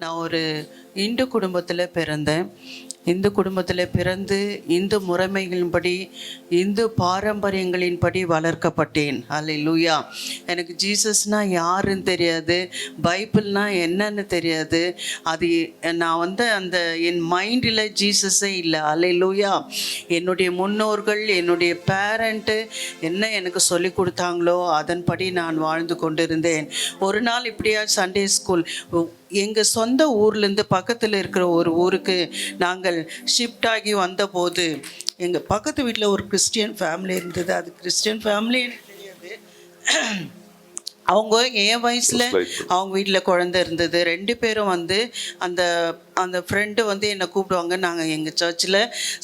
நான் ஒரு இந்து குடும்பத்தில் பிறந்தேன். இந்து குடும்பத்தில் பிறந்து இந்து முறைமைகளின்படி இந்து பாரம்பரியங்களின்படி வளர்க்கப்பட்டேன். அல்லேலூயா எனக்கு ஜீசஸ்னால் யாருன்னு தெரியாது. பைபிள்னா என்னன்னு தெரியாது. அது நான் வந்து அந்த என் மைண்டில் ஜீசஸே இல்லை. அல்லேலூயா என்னுடைய முன்னோர்கள் என்னுடைய பேரண்ட்டு என்ன எனக்கு சொல்லி கொடுத்தாங்களோ அதன்படி நான் வாழ்ந்து கொண்டிருந்தேன். ஒரு நாள் இப்படியா சண்டே ஸ்கூல் எங்கள் சொந்த ஊர்லேருந்து பக்கத்தில் இருக்கிற ஒரு ஊருக்கு நாங்கள் ஷிஃப்ட் ஆகி வந்தபோது எங்கள் பக்கத்து வீட்டில் ஒரு கிறிஸ்டியன் ஃபேமிலி இருந்தது. அது கிறிஸ்டியன் ஃபேமிலி எனக்கு தெரியாது. அவங்க என் வயசில் அவங்க வீட்டில் குழந்தை இருந்தது. ரெண்டு பேரும் வந்து அந்த அந்த ஃப்ரெண்டு வந்து என்னை கூப்பிடுவாங்க. நாங்கள் எங்கள் சர்ச்சில்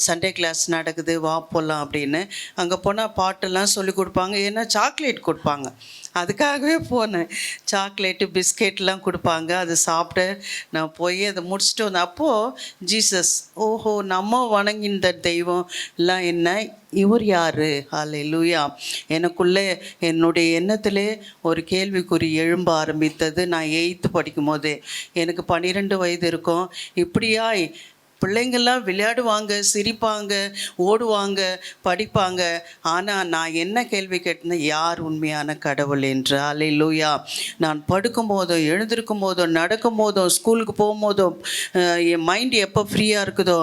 சண்டே கிளாஸ் நடக்குது வா போகலாம் அப்படின்னு. அங்கே போனால் பாட்டெல்லாம் சொல்லி கொடுப்பாங்க. ஏன்னா சாக்லேட் கொடுப்பாங்க. அதுக்காகவே போனேன். சாக்லேட்டு பிஸ்கெட்லாம் கொடுப்பாங்க. அது சாப்பிட்டு நான் போய் அதை முடிச்சுட்டு வந்தேன். அப்போது ஜீசஸ் ஓஹோ நம்ம வணங்கின தெய்வம் எல்லாம் என்ன? இவர் யார்? ஹalleluya. எனக்குள்ளே என்னுடைய எண்ணத்திலே ஒரு கேள்விக்குறி எழும்ப ஆரம்பித்தது. நான் எயித்து படிக்கும்போதே. எனக்கு பன்னிரெண்டு வயது இருக்கும். இப்படியாய் பிள்ளைங்கள்லாம் விளையாடுவாங்க சிரிப்பாங்க ஓடுவாங்க படிப்பாங்க. ஆனால் நான் என்ன கேள்வி கேட்டேன்னா யார் உண்மையான கடவுள்? என்று. அல்லேலூயா நான் படுக்கும் போதும் எழுந்திருக்கும் போதும் நடக்கும் போதும் ஸ்கூலுக்கு போகும்போதோ என் மைண்ட் எப்போ ஃப்ரீயாக இருக்குதோ?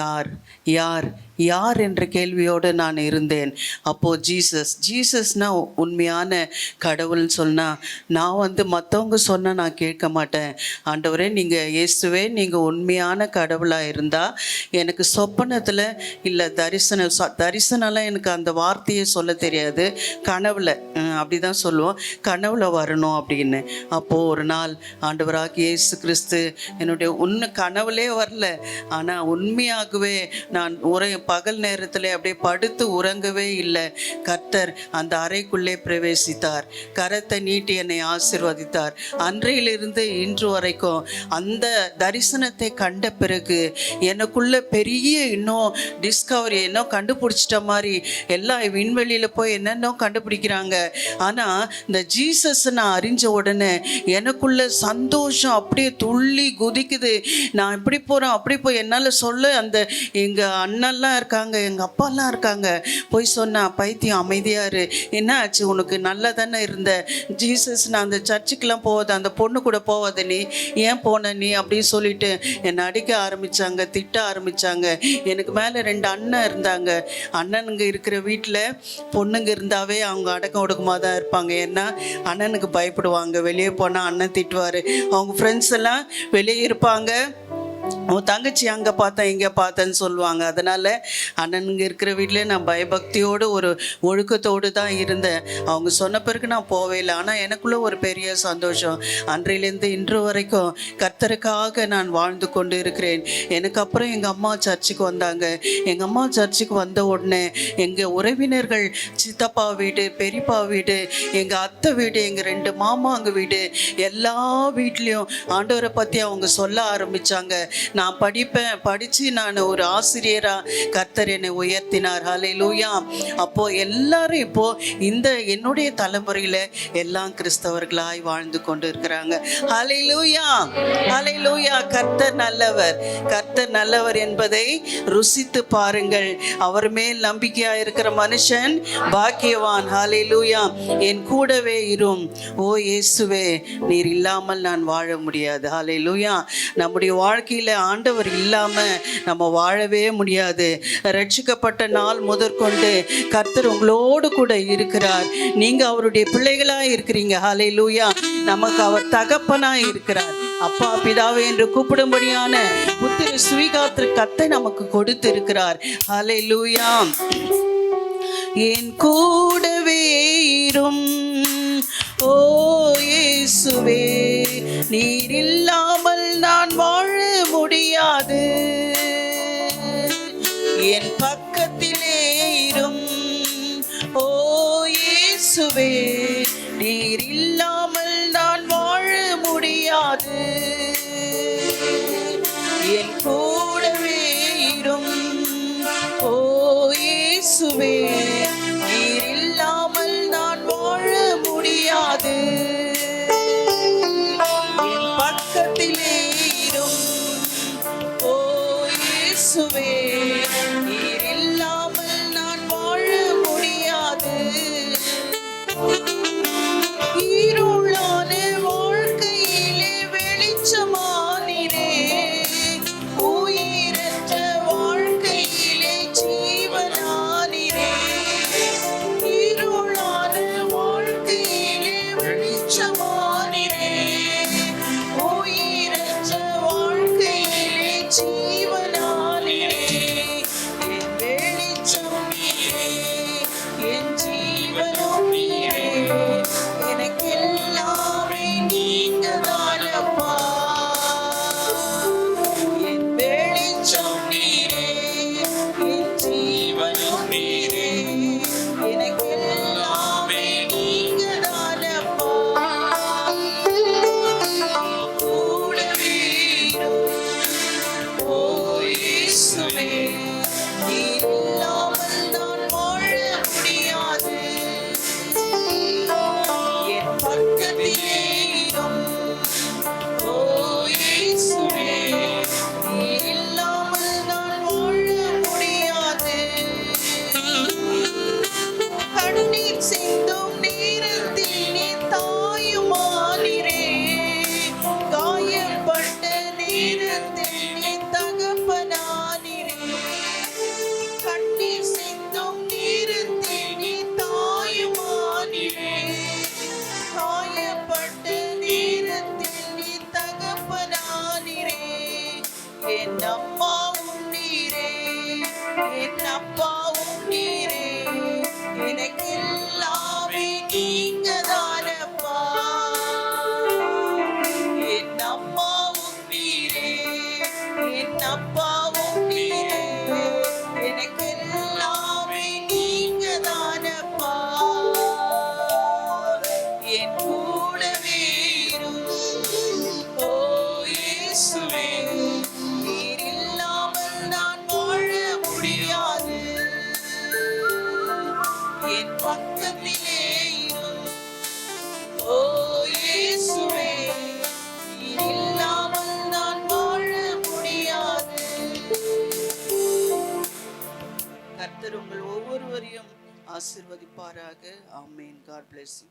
யார்? யார்? யார் என்ற கேள்வியோடு நான் இருந்தேன். அப்போது ஜீசஸ் ஜீசஸ்னா உண்மையான கடவுள்னு சொன்னால் நான் வந்து மற்றவங்க சொன்னால் நான் கேட்க மாட்டேன். ஆண்டவரே நீங்கள் இயேசுவே நீங்கள் உண்மையான கடவுளாக இருந்தால் எனக்கு சொப்பனத்தில் இல்லை தரிசனம் ச- தரிசனம்லாம் எனக்கு அந்த வார்த்தையை சொல்ல தெரியாது. கனவுல அப்படி தான் சொல்லுவோம். கனவுல வரணும் அப்படின்னு. அப்போது ஒரு நாள் ஆண்டவராக இயேசு கிறிஸ்து என்னுடைய உண்மை கனவுலே வரல. ஆனால் உண்மையாகவே நான் உரை பகல் நேரத்தில் அப்படியே படுத்து உறங்கவே இல்லை. கர்த்தர் அந்த அறைக்குள்ளே பிரவேசித்தார். கரத்தை நீட்டி என்னை ஆசிர்வதித்தார். அன்றையிலிருந்து இன்று வரைக்கும் அந்த தரிசனத்தை கண்ட பிறகு எனக்குள்ள பெரிய இன்னும் டிஸ்கவரி இன்னும் கண்டுபிடிச்சிட்ட மாதிரி எல்லாம் விண்வெளியில் போய் என்னென்னோ கண்டுபிடிக்கிறாங்க. ஆனால் இந்த ஜீசஸ் நான் அறிஞ்ச உடனே எனக்குள்ள சந்தோஷம் அப்படியே துள்ளி குதிக்குது. நான் இப்படி போகிறேன் அப்படி போய் என்னால் சொல்ல அந்த எங்கள் அம்மாலாம் இருக்காங்க எங்கள் அப்பாலாம் இருக்காங்க. போய் சொன்னா பைத்தியம் அமைதியாக இரு. என்ன ஆச்சு? உனக்கு நல்லா தானே இருந்த. ஜீசஸ் நான் அந்த சர்ச்சுக்கெலாம் போகாத அந்த பொண்ணு கூட போகாத நீ. ஏன் போன நீ? அப்படின்னு சொல்லிட்டு என்னை அடிக்க ஆரம்பித்தாங்க திட்ட ஆரம்பித்தாங்க எனக்கு மேலே ரெண்டு அண்ணன் இருந்தாங்க. அண்ணனுங்க இருக்கிற வீட்டில் பொண்ணுங்க இருந்தாவே அவங்க அடக்கம் ஒடுக்கமாக தான் இருப்பாங்க. ஏன்னா அண்ணனுக்கு பயப்படுவாங்க. வெளியே போனால் அண்ணன் திட்டுவார். அவங்க ஃப்ரெண்ட்ஸ் எல்லாம் வெளியே இருப்பாங்க. உன் தங்கச்சி அங்கே பார்த்தேன் இங்கே பார்த்தேன்னு சொல்லுவாங்க. அதனால் அண்ணனுங்க இருக்கிற வீட்டிலே நான் பயபக்தியோடு ஒரு ஒழுக்கத்தோடு தான் இருந்தேன். அவங்க சொன்ன பிறகு நான் போவே இல்லை. ஆனால் எனக்குள்ள ஒரு பெரிய சந்தோஷம். அன்றையிலேருந்து இன்று வரைக்கும் கர்த்தருக்காக நான் வாழ்ந்து கொண்டு இருக்கிறேன். எனக்கு அப்புறம் எங்கள் அம்மா சர்ச்சுக்கு வந்தாங்க. எங்கள் அம்மா சர்ச்சுக்கு வந்த உடனே எங்கள் உறவினர்கள் சித்தப்பா வீடு பெரியப்பா வீடு எங்கள் அத்தை வீடு எங்கள் ரெண்டு மாமாங்க வீடு எல்லா வீட்லேயும் ஆண்டவரை பற்றி அவங்க சொல்ல ஆரம்பித்தாங்க நான் படிப்பேன். படித்து நான் ஒரு ஆசிரியராக கர்த்தர் என்னை உயர்த்தினார். ஹலையிலூயா அப்போ எல்லாரும் இப்போ இந்த என்னுடைய தலைமுறையில் எல்லாம் கிறிஸ்தவர்களாய் வாழ்ந்து கொண்டு இருக்கிறாங்க ஹலையிலூயா ஹலையிலூயா கர்த்தர் நல்லவர். கர்த்தர் நல்லவர் என்பதை ருசித்து பாருங்கள். அவர் மேல் நம்பிக்கையாக இருக்கிற மனுஷன் பாக்கியவான். ஹலையிலூயா என் கூடவே இரும். ஓ இயேசுவே நீர் இல்லாமல் நான் வாழ முடியாது. ஹலையிலூயா நம்முடைய வாழ்க்கையில் ஆண்டவர் இல்லாமல் நம்ம வாழவே முடியாது. ரட்சிக்கப்பட்ட நாள் முதற்கொண்டு கர்த்தர் உங்களோடு கூட இருக்கிறார். நீங்கள் அவருடைய பிள்ளைகளாக இருக்கிறீங்க. ஹalleluya நமக்கு அவர் தகப்பனாக இருக்கிறார். அப்பா பிதாவே என்று கூப்பிடும்படியான புத்திர சுவிகாத்திர கத்தை நமக்கு கொடுத்திருக்கிறார். ஹalleluya என் கூட இயேசுவே நீர் இல்லாமல் நான் வாழ முடியாது. என் கூடவே இரும் ஓ இயேசுவே. என் அப்பாவும் ஆசிர்வதிப்பாராக. ஆமேன். God bless you